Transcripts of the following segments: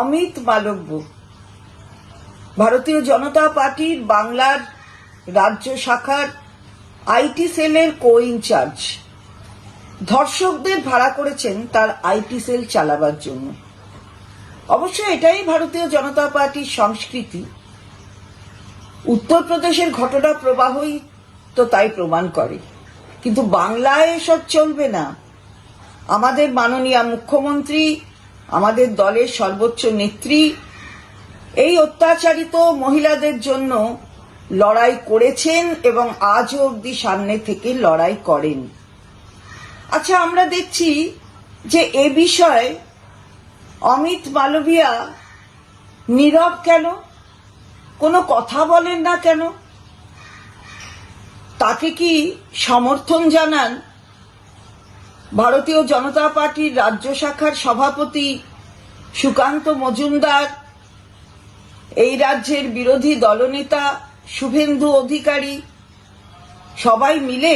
অমিত মালব্য। ভারতীয় জনতা পার্টির বাংলার রাজ্য শাখার আইটি সেলের কো ইনচার্জ ধর্ষকদের ভাড়া করেছেন তার আইটি সেল চালাবার জন্য। অবশ্য এটাই ভারতীয় জনতা পার্টির সংস্কৃতি। উত্তরপ্রদেশের ঘটনা প্রবাহই তো তাই প্রমাণ করে। কিন্তু বাংলায় এসব চলবে না। আমাদের মাননীয় মুখ্যমন্ত্রী আমাদের দলের সর্বোচ্চ নেত্রী। এই অত্যাচারিত মহিলাদের জন্য লড়াই করেছেন এবং আজও অবধি সামনে থেকে লড়াই করেন। আচ্ছা আমরা দেখছি যে এ বিষয়ে অমিত মালবিয়া নীরব কেন? কোনো কথা বলেন না কেন? তাকে কি সমর্থন জানান? ভারতীয় জনতা পার্টির রাজ্য শাখার সভাপতি সুকান্ত মজুমদার, এই রাজ্যের বিরোধী দলনেতা শুভেন্দু অধিকারী, সবাই মিলে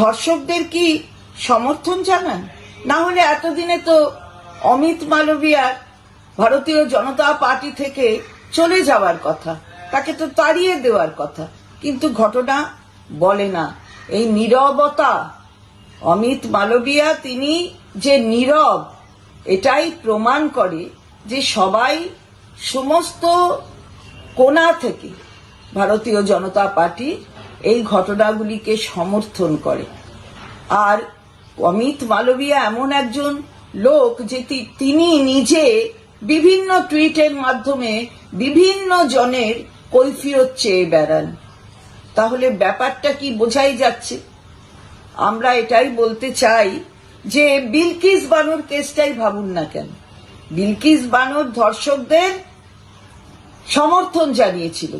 ধর্ষকদের কি সমর্থন জানান? না হলে এতদিনে তো অমিত মালবিয়ার ভারতীয় জনতা পার্টি থেকে চলে যাওয়ার কথা, তাকে তো তাড়িয়ে দেওয়ার কথা, কিন্তু ঘটনা বলে না। এই নীরবতা অমিত মালবিয়া তিনি যে নীরব, এটাই প্রমাণ করে যে সবাই সমস্ত কোনা থেকে ভারতীয় জনতা পার্টি এই ঘটনাগুলিকে সমর্থন করে। আর অমিত মালবিয়া এমন একজন লোক যে তিনি নিজে বিভিন্ন টুইটের মাধ্যমে বিভিন্ন জনের কৈফিয়ত চেয়ে বেড়ান। তাহলে ব্যাপারটা কি বোঝাই যাচ্ছে? আমরা এটাই বলতে চাই যে বিলকিস বানুর কেসটাই ভাবুন না কেন। বিলকিস বানুর ধর্ষকদের সমর্থন জানিয়েছিল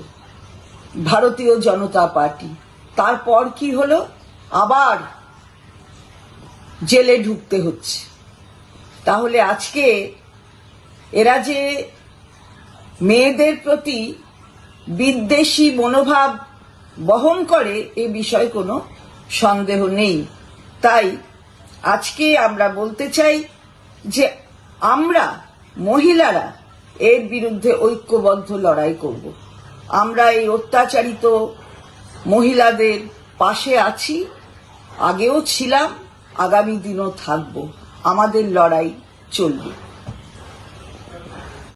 ভারতীয় জনতা পার্টি। তারপর কি হলো? আবার জেলে ঢুকতে হচ্ছে। তাহলে আজকে এরা যে মেয়েদের প্রতি বিদ্বেষী মনোভাব বহন করে, এ বিষয়ে কোনো সন্দেহ নেই। তাই আজকে আমরা বলতে চাই যে আমরা মহিলারা এর বিরুদ্ধে ঐক্যবদ্ধ লড়াই করব। আমরা এই অত্যাচারিত মহিলাদের পাশে আছি, আগেও ছিলাম, আগামী দিনও থাকব। আমাদের লড়াই চলবে।